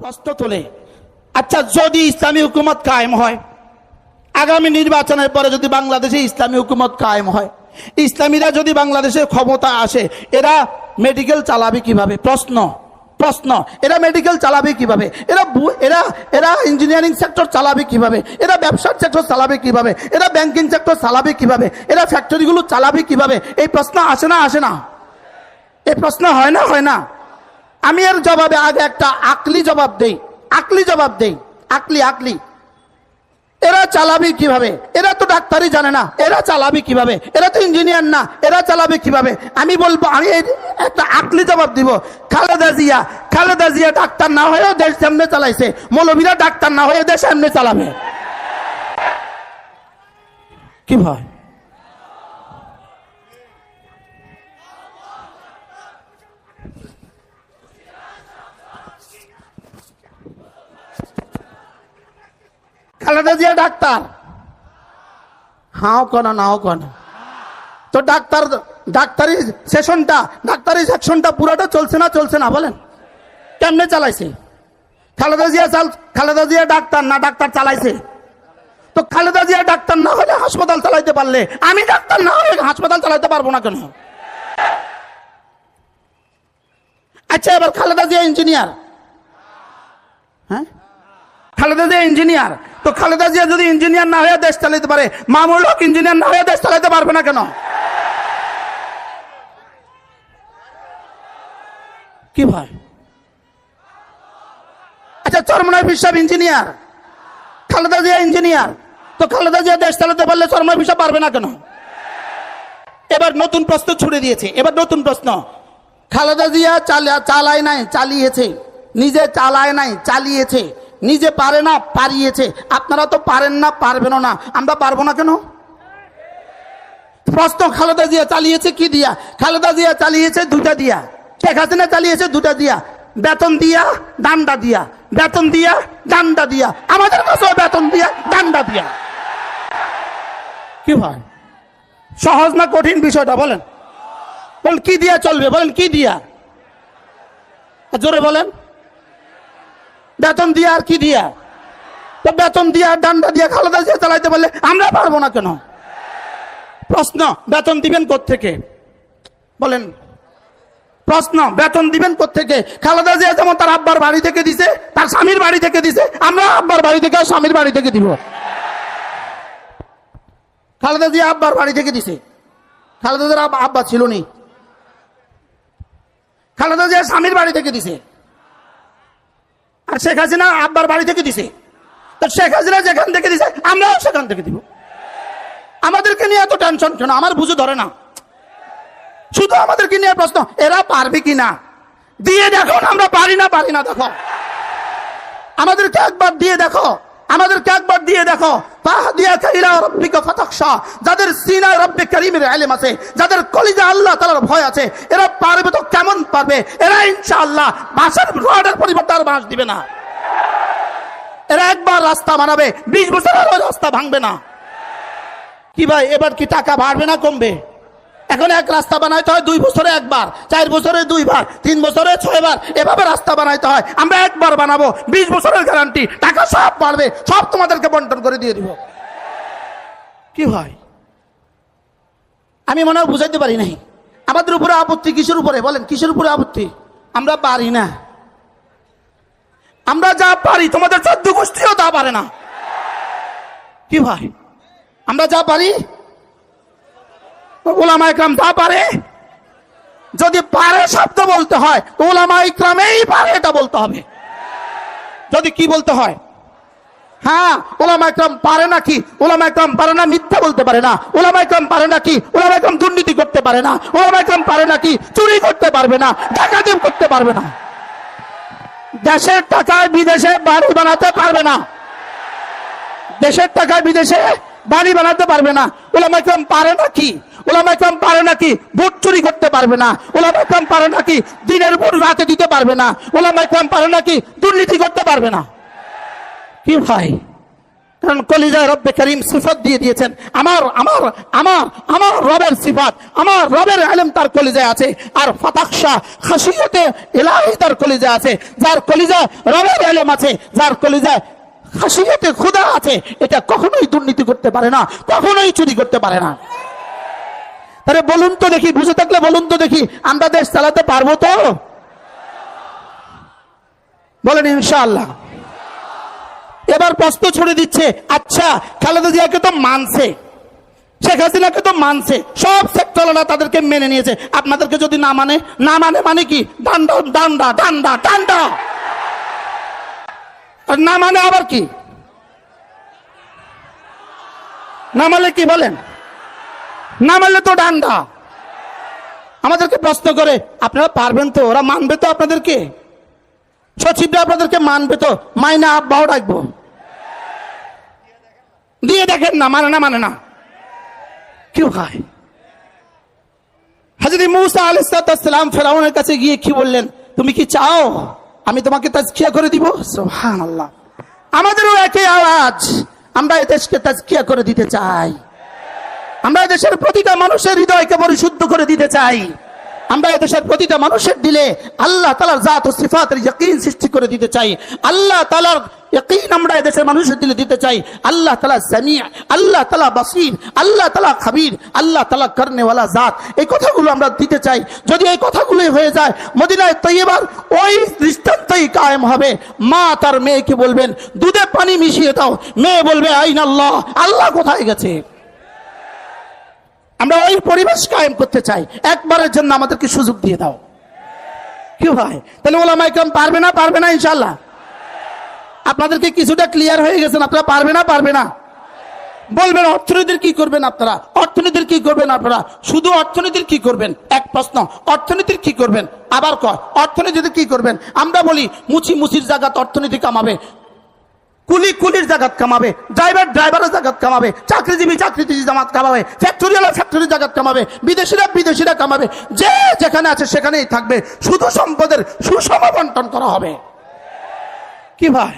প্রশ্ন তোলে। আচ্ছা যদি ইসলামী হুকুমত কায়েম হয়, আগামী নির্বাচনের পরে যদি বাংলাদেশে ইসলামী হুকুমত কায়েম হয়, ইসলামীরা যদি বাংলাদেশে ক্ষমতা আসে, এরা মেডিকেল চালাবে কীভাবে? প্রশ্ন প্রশ্ন, এরা মেডিকেল চালাবে কীভাবে? এরা এরা এরা ইঞ্জিনিয়ারিং সেক্টর চালাবে কীভাবে? এরা ব্যবসার সেক্টর চালাবে কীভাবে? এরা ব্যাংকিং সেক্টর চালাবে কীভাবে? এরা ফ্যাক্টরিগুলো চালাবে কীভাবে? এই প্রশ্ন আসে না আসে না? এই প্রশ্ন হয় না হয় না? আমি এর জবাবে আগে একটা আকলি জবাব দেই, আকলি জবাব দেই, আকলি আকলি। এরা চালাবে কীভাবে? এরা তো ডাক্তারই জানে না, এরা চালাবে কীভাবে? এরা তো ইঞ্জিনিয়ার না, এরা চালাবে কীভাবে? আমি বলব, আমি একটা আকলি জবাব দিব, খালেদা জিয়া খালেদা জিয়া ডাক্তার না হয়েও দেশ সামনে চালাইছে মৌলবীরা ডাক্তার না হয়ে দেশ সামনে চালাবে। কি ভয়? খালেদা জিয়া ডাক্তার। হাও কনা, নাও কনা। তো ডাক্তার, ডাক্তারি সেশনটা, ডাক্তারি সেকশনটা পুরোটা চলছে না চলছে না, বলেন। কেমনে চালাইছে? খালেদা জিয়া চাল, খালেদা জিয়া ডাক্তার না ডাক্তার চালাইছে? তো খালেদা জিয়া ডাক্তার না হলে হাসপাতাল চালাইতে পারলে, আমি ডাক্তার না হলে হাসপাতাল চালাইতে পারব না কেন? আচ্ছা এবার খালেদা জিয়া ইঞ্জিনিয়ার। হ্যাঁ? খালেদা জিয়া ইঞ্জিনিয়ার তো খালেদা জিয়া যদি ইঞ্জিনিয়ার না হয়ে দেশ চালাতে পারে মামুল হক ইঞ্জিনিয়ার না হয়ে দেশ চালাতে পারবে না কেন? কি ভাই? আচ্ছা চরমনায় বিশ্বাব ইঞ্জিনিয়ার খালেদা জিয়া ইঞ্জিনিয়ার তো খালেদা জিয়া দেশ চালাতে পারলে চরমনায় বিশ্বাব পারবে না কেন? এবার নতুন প্রশ্ন ছুড়ে দিয়েছে। এবার নতুন প্রশ্ন। খালেদা জিয়া চালা- চালায় নাই, চালিয়েছে। নিজে চালায় নাই, চালিয়েছে। নিজে পারে না, পারিয়েছে। আপনারা তো পারেন না পারবেন না। আমরা পারব না কেন? প্রশ্ন খালেদা জিয়া চালিয়েছে কি দিয়া? খালেদা জিয়া চালিয়েছে দুটা দিয়া। শেখ হাসিনা চালিয়েছে দুটা দিয়া। বেতন দিয়া, ডান্ডা দিয়া। বেতন দিয়া, ডান্ডা দিয়া। আমাদের কাছেও বেতন দিয়া, ডান্ডা দিয়া। কি ভাই? সহজ না কঠিন বিষয়টা, বলেন। বলেন, কি দিয়া চলবে? বলেন, কি দিয়া? জোরে বলেন। বেতন দিয়া আর কি দিয়া? তো বেতন দিয়া আর ডান্ডা দিয়া খালেদা জিয়া চালাইতে পারলে আমরা পারব না কেন? প্রশ্ন, বেতন দিবেন থেকে বলেন, প্রশ্ন, বেতন দিবেন থেকে খালেদা জিয়া যেমন তার আব্বার বাড়ি থেকে দিছে, তার স্বামীর বাড়ি থেকে দিছে, আমরা আব্বার বাড়ি থেকে স্বামীর বাড়ি থেকে দিব। খালেদা জিয়া আব্বার বাড়ি থেকে দিছে। খালেদা জিয়ার আব্বা- ছিল নি খালেদা জিয়া স্বামীর বাড়ি থেকে দিছে। আর শেখ হাসিনা আব্বার বাড়ি থেকে দিছে। তো শেখ হাসিনা যেখান থেকে দিছে, আমরাও সেখান থেকে দিব। আমাদেরকে নিয়ে এত টেনশন কেন? আমার বুঝে ধরে না। শুধু আমাদেরকে নিয়ে প্রশ্ন, এরা পারবে কি না দিয়ে দেখো আমরা পারি না পারি না, দেখো। আমাদেরকে একবার দিয়ে দেখো। আমাদেরকে একবার দিয়ে দেখো। যাদের সিনায় রব্বে কারীমের ইলম আছে, যাদের কলিজা আল্লাহ তাআলার ভয় আছে, এরা পারবে তো কেমন পারবে? এরা ইনশাআল্লাহ বাঁশের রডের পরিবর্তে আর বাঁশ দিবে না। এরা একবার রাস্তা বানাবে বিশ বছর রাস্তা ভাঙবে না। কি ভাই, এবার কি টাকা বাড়বে না কমবে? এখন এক রাস্তা বানাইতে হয় দুই বছরে একবার, চার বছরে দুইবার, তিন বছরে ছয়বার, এভাবে রাস্তা বানাইতে হয়। আমরা একবার বানাবো, বিশ বছরের গ্যারান্টি টাকা সব বাড়বে, সব তোমাদেরকে বন্টন করে দিয়ে দিব। কি হয়? আমি মনে হয় বুঝাইতে পারি নাই। আমাদের উপরে আপত্তি কিসের উপরে? বলেন, কিসের উপরে আপত্তি? আমরা পারি না। আমরা যা পারি, তোমাদের চোদ্দ গোষ্ঠীও তা পারে না। কি ভাই আমরা যা পারি ওলামা তা পারে, যদি পারে শব্দ বলতে হয়, তো ওলামা ইকরামেই পারে, এটা বলতে হবে। যদি কি বলতে হয়? হ্যাঁ ওলামা ইকরাম পারে নাকি? ওলামা ইকরাম পারে না মিথ্যা বলতে পারে না। ওলামা ইকরাম পারে নাকি? ওলামা ইকরাম দুর্নীতি করতে পারে না। ওলামা ইকরাম পারে নাকি? চুরি করতে পারবে না ডাকাতি করতে পারবে না। দেশের টাকায় বিদেশে বাড়ি বানাতে পারবে না। দেশের টাকায় বিদেশে বাড়ি বানাতে পারবে না। ওলামা ইকরাম পারে নাকি? ওলামা ইকরাম পারে নাকি? ভোট চুরি করতে পারবে না। ওলামা ইকরাম পারে নাকি? দিনের রাতে দিতে পারবে না। ওলামা ইকরাম পারে নাকি? দুর্নীতি করতে পারবে না। কি ভাই? আমার রবের তার আছে। আর তার আছে। যার কলিজায় রবের আছে, যার আছে। এটা কখনোই দুর্নীতি করতে পারে না, কখনোই চুরি করতে পারে না। তাহলে বলুন তো দেখি, বুঝে থাকলে বলুন তো দেখি, আমরা দেশ চালাতে পারব তো? বলেন ইনশাআল্লাহ। এবার প্রশ্ন ছড়ে দিচ্ছে আচ্ছা খালেদা জিয়াকে তো মানছে, শেখ হাসিনাকে তো মানছে, সব সেক্টররা তাদেরকে মেনে নিয়েছে, আপনাদেরকে যদি না মানে না মানে মানে কি? ডান্ডা ডান্ডা ডান্ডা ডান্ডা। আর না মানে আবার কি? না মানে কি বলেন? না মানলে তো ডান্ডা। আমাদেরকে প্রশ্ন করে, আপনারা পারবেন তো? ওরা মানবে তো আপনাদেরকে? সচিবরা আপনাদেরকে মানবে তো? মাইনা আব্বাও ডাকবো। দিয়ে দেখেন না মানে না মানে না। কেউ খায় হাজরি মুসা আলাইসালাম ফেরাউনের কাছে গিয়ে কি বললেন? তুমি কি চাও আমি তোমাকে তাজকিয়া করে দিব? সোহান আল্লাহ আমাদেরও একই আওয়াজ। আমরা এই দেশকে তাজকিয়া করে দিতে চাই। আমরা দেশের প্রতিটা মানুষের হৃদয়কে পরিশুদ্ধ করে দিতে চাই। আমরা দেশের প্রতিটা মানুষের দিলে আল্লাহ তালার জাত ও সিফাতের ইয়াকিন সৃষ্টি করে দিতে চাই। আল্লাহ তালার ইয়াকিন আমরা দেশের মানুষের দিলে দিতে চাই। আল্লাহ তালা সামিয়া, আল্লাহ তালা বাসির, আল্লাহ তালা খাবির, আল্লাহ তালা করনেওয়ালা জাত। এই কথাগুলো আমরা দিতে চাই। যদি এই কথাগুলোই হয়ে যায়, মদিনায় তৈবার ওই দৃষ্টান্তই কায়েম হবে। মা তার মেয়েকে বলবেন, দুধে পানি মিশিয়ে দাও। মেয়ে বলবে আইন আল্লাহ আল্লাহ কোথায় গেছে? আমরা ওই পরিবেশ কায়েম করতে চাই। একবারের জন্য আমাদেরকে সুযোগ দিয়ে দাও। কি ভাই? তাহলে ওলামা ইকরাম পারবে না? পারবে না ইনশাল্লাহ আপনাদেরকে কিছুটা ক্লিয়ার হয়ে গেছেন আপনারা পারবে না? পারবে না? বলবেন, অর্থনীতির কি করবেন আপনারা? অর্থনীতির কি করবেন আপনারা? শুধু অর্থনীতির কি করবেন? এক প্রশ্ন, অর্থনীতির কি করবেন? আবার কয়, অর্থনীতিতে কি করবেন? আমরা বলি মুচি মুচির জায়গাত অর্থনীতি কামাবে। কুলি কুলির জায়গাত কামাবে ড্রাইভার ড্রাইভারের জায়গাত কামাবে, চাকরিজীবী চাকরিজীবী জামাত কামাবে ফ্যাক্টরিওয়ালা ফ্যাক্টরির জায়গাত কামাবে, বিদেশিরা বিদেশিরা কামাবে, যে যেখানে আছে সেখানেই থাকবে। শুধু সম্পদের সুষম বন্টন করা হবে। কি ভাই?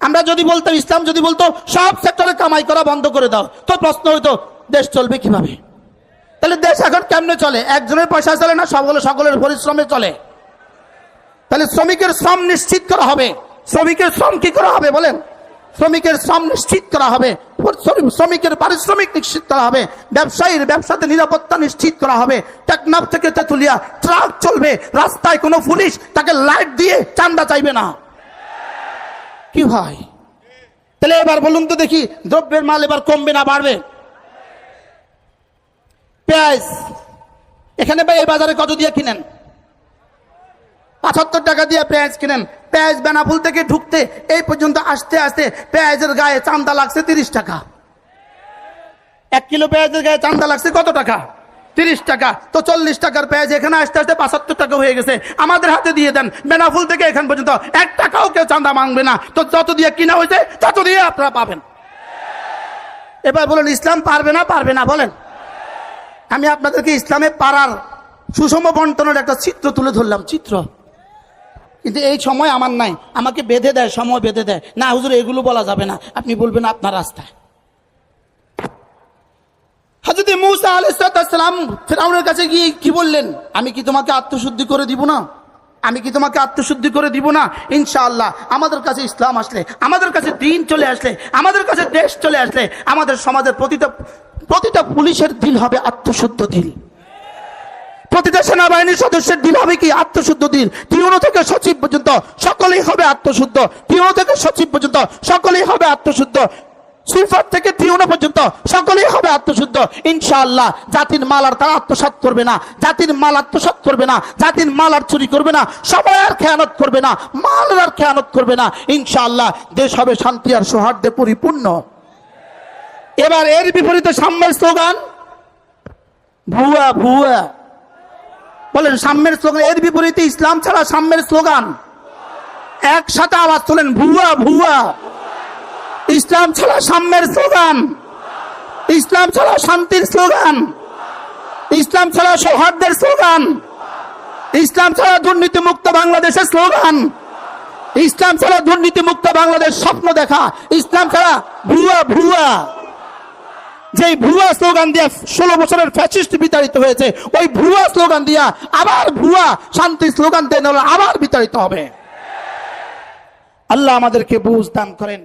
আমরা যদি বলতাম, ইসলাম যদি বলতো, সব সেক্টরে কামাই করা বন্ধ করে দাও, তো প্রশ্ন হইতো, দেশ চলবে কীভাবে? তাহলে দেশ এখন কেমনে চলে? একজনের পয়সা চলে না সকলে সকলের পরিশ্রমে চলে। তাহলে শ্রমিকের শ্রম নিশ্চিত করা হবে। শ্রমিকের শ্রম কি করা হবে বলেন? শ্রমিকের শ্রম নিশ্চিত করা হবে। শ্রমিকের পারিশ্রমিক নিশ্চিত করা হবে। ব্যবসায়ীর ব্যবসাতে নিরাপত্তা নিশ্চিত করা হবে। টেকনাফ থেকে তেতুলিয়া ট্রাক চলবে। রাস্তায় কোনো পুলিশ তাকে লাইট দিয়ে চান্দা চাইবে না। কি ভাই? তাহলে এবার বলুন তো দেখি, দ্রব্যের মাল এবার কমবে না বাড়বে? পেঁয়াজ। এখানে ভাই এই বাজারে কত দিয়ে কিনেন? পঁচাত্তর টাকা দিয়ে পেঁয়াজ কিনেন। পেঁয়াজ বেনাফুল থেকে ঢুকতে এই পর্যন্ত আসতে আসতে পেঁয়াজের গায়ে চান্দা লাগছে তিরিশ টাকা। এক কিলো পেঁয়াজের গায়ে চান্দা লাগছে কত টাকা? তিরিশ টাকা। তো চল্লিশ টাকার পেঁয়াজ এখানে আসতে আসতে পাঁচাত্তর টাকা হয়ে গেছে। আমাদের হাতে দিয়ে দেন। বেনাফুল থেকে এখান পর্যন্ত এক টাকাও কেউ চান্দা মাংবে না। তো যত দিয়ে কিনা হয়েছে, তত দিয়ে আপনারা পাবেন। এবার বলেন, ইসলাম পারবে না পারবে না, বলেন। আমি আপনাদেরকে ইসলামে পারার সুষম বন্টনের একটা চিত্র তুলে ধরলাম। চিত্র। কিন্তু এই সময় আমার নাই। আমাকে বেঁধে দেয়, সময় বেঁধে দেয়। না, হুজুর, এগুলো বলা যাবে না। আপনি বলবেন আপনার রাস্তায়। হাজরত মুসা আলাইসালাম ফেরাউনের কাছে গিয়ে কি বললেন? আমি কি তোমাকে আত্মশুদ্ধি করে দিব না? আমি কি তোমাকে আত্মশুদ্ধি করে দিব না? ইনশাআল্লাহ, আমাদের কাছে ইসলাম আসলে, আমাদের কাছে দিন চলে আসলে, আমাদের কাছে দেশ চলে আসলে, আমাদের সমাজের প্রতিটা প্রতিটা পুলিশের দিল হবে আত্মশুদ্ধ দিল। প্রতিটা সেনাবাহিনীর সদস্যের দিল হবে কি? আত্মশুদ্ধ দিন। টিউনো থেকে সচিব পর্যন্ত সকলেই হবে আত্মশুদ্ধ। টিউনো থেকে সচিব পর্যন্ত সকলেই হবে আত্মশুদ্ধ। সুইফার থেকে টিউনো পর্যন্ত সকলেই হবে আত্মশুদ্ধ। ইনশাআল্লাহ, জাতির মাল আর তারা আত্মসাত করবে না। জাতির মাল আত্মসাত করবে না। জাতির মাল আর চুরি করবে না। সবাই আর খেয়ানত করবে না। মাল আর খেয়ানত করবে না। ইনশাআল্লাহ, দেশ হবে শান্তি আর সৌহার্দ্যে পরিপূর্ণ। এবার এর বিপরীতে সাম্যের স্লোগান, ভুয়া ভুয়া। বলেন, সাম্যের স্লোগান এর বিপরীতে ইসলাম ছাড়া সাম্যের স্লোগান একসাথে আওয়াজ তোলেন, ভুয়া ভুয়া। ইসলাম ছাড়া সাম্যের স্লোগান ইসলাম ছাড়া শান্তির স্লোগান ইসলাম ছাড়া সৌহার্দ্যের স্লোগান ইসলাম ছাড়া দুর্নীতি মুক্ত বাংলাদেশের স্লোগান ইসলাম ছাড়া দুর্নীতি মুক্ত বাংলাদেশ স্বপ্ন দেখা। ইসলাম ছাড়া ভুয়া ভুয়া। যে ভুয়া স্লোগান দিয়ে ষোলো বছরের ফ্যাসিস্ট বিতাড়িত হয়েছে, ওই ভুয়া স্লোগান দিয়া আবার ভুয়া শান্তি স্লোগান দেন আবার বিতাড়িত হবে। আল্লাহ আমাদেরকে বুঝ দান করেন।